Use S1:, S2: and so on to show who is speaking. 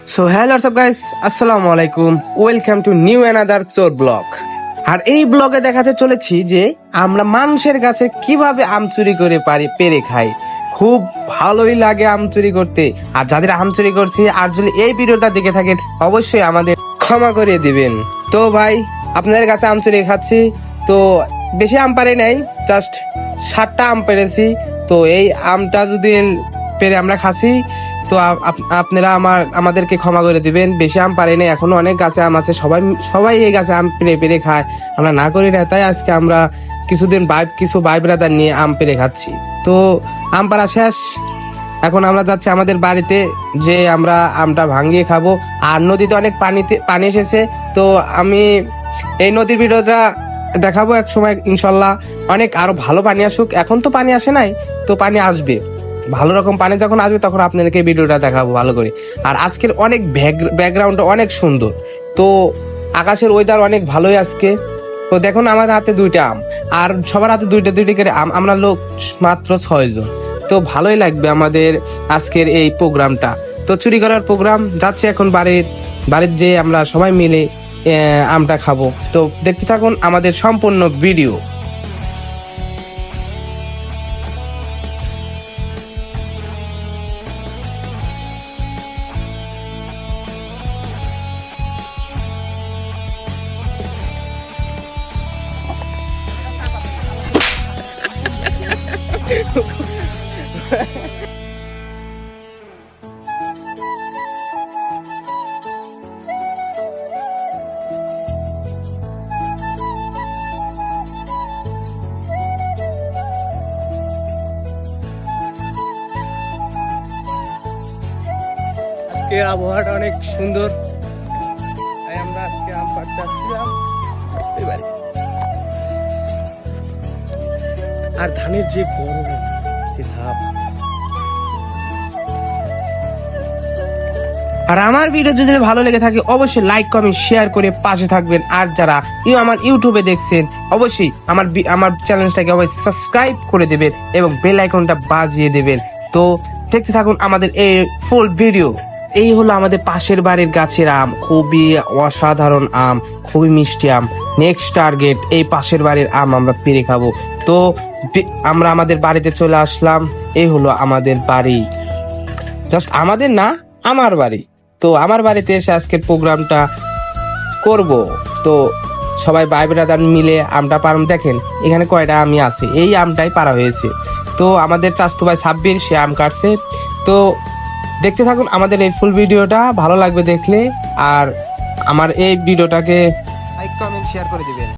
S1: So hello সব guys আসসালামু আলাইকুম ওয়েলকাম টু নিউ অ্যানাদার চোর ব্লগ আর এই ব্লগে দেখাতে চলেছি যে আমরা মানুষের কাছে কীভাবে আম চুরি করে পারি, পেরে খাই। খুব ভালোই লাগে আম চুরি করতে। আর যাদের আম চুরি করছে, আর যদি এই ভিডিওটা দেখে থাকেন, অবশ্যই আমাদের ক্ষমা করে দিবেন। তো ভাই, আপনাদের কাছে আম চুরি খাচ্ছি, তো বেশি আম পারে নাই জাস্ট ষাটটা আম পেরেছি। তো এই আমটা যদি পেরে আমরা খাচ্ছি তো আপ- আপ- আপনারা আমার, আমাদেরকে ক্ষমা করে দিবেন। বেশি আম পারি না এখনও অনেক গাছে আম আছে, সবাই সবাই এই গাছে আম পেরে পেরে খায়। আমরা না করি না, তাই আজকে আমরা কিছুদিন বাইব কিছু ভাই ব্রাদার নিয়ে আম পেরে খাচ্ছি। তো আম পাড়া শেষ। এখন আমরা যাচ্ছি আমাদের বাড়িতে, যে আমরা আমটা ভাঙিয়ে খাব। আর নদীতে অনেক পানিতে পানি এসেছে। তো আমি এই নদীর ভিডিওটা দেখাবো এক সময়, ইনশাল্লাহ। অনেক আরও ভালো পানি আসুক। এখন তো পানি আসে নাই, তো পানি আসবে। ভালো রকম পানি যখন আসবে তখন আপনাদেরকে ভিডিওটা দেখাবো ভালো করে। আর আজকের অনেক ব্যাকগ্রাউন্ড অনেক সুন্দর। তো আকাশের ওয়েদার অনেক ভালোই আজকে। তো দেখুন আমার হাতে দুইটা আম। আর সবার হাতে দুইটা দুইটা করে আম। আমরা লোক মাত্র ছয়জন তো ভালোই লাগবে আমাদের আজকের এই প্রোগ্রামটা। তো চুরি করার প্রোগ্রাম যাচ্ছে এখন বাড়ির বাড়ির যে আমরা সবাই মিলে আমটা খাব। তো দেখতে থাকুন আমাদের সম্পূর্ণ ভিডিও। আজকে আবহাওয়াটা অনেক সুন্দর তাই আমরা আজকে আম পাড়তে আসছিলাম এবারে। আর ধানের যে গরম যে ধাপ। আর আমার ভিডিও যদি ভালো লেগে থাকে, অবশ্যই লাইক কমেন্ট শেয়ার করে পাশে থাকবেন। আর যারা আমার ইউটিউবে দেখছেন, অবশ্যই আমার আমার চ্যানেলটাকে অবশ্যই সাবস্ক্রাইব করে দেবেন এবং বেল আইকনটা বাজিয়ে দেবেন। তো দেখতে থাকুন আমাদের এই ফুল ভিডিও এই হলো আমাদের পাশের বাড়ির গাছের আম। খুবই অসাধারণ আম, খুবই মিষ্টি আম। নেক্সট টার্গেট এই পাশের বাড়ির আম আমরা পেরে খাব। তো আমরা আমাদের বাড়িতে চলে আসলাম এই হলো আমাদের বাড়ি। জাস্ট আমাদের না, আমার বাড়ি। তো আমার বাড়িতে এসে আজকের প্রোগ্রামটা করব। তো সবাই ভাই ব্রাদার মিলে আমটা পারম। দেখেন, এখানে কয়টা আমি আছে। এই আমটাই পারা হয়েছে। তো আমাদের চাস্তু ভাই ছাব্বির সে আম কাটছে। তো দেখতে থাকুন আমাদের এই ফুল ভিডিওটা ভালো লাগবে দেখলে। আর আমার এই ভিডিওটাকে শেয়ার করে দিবেন।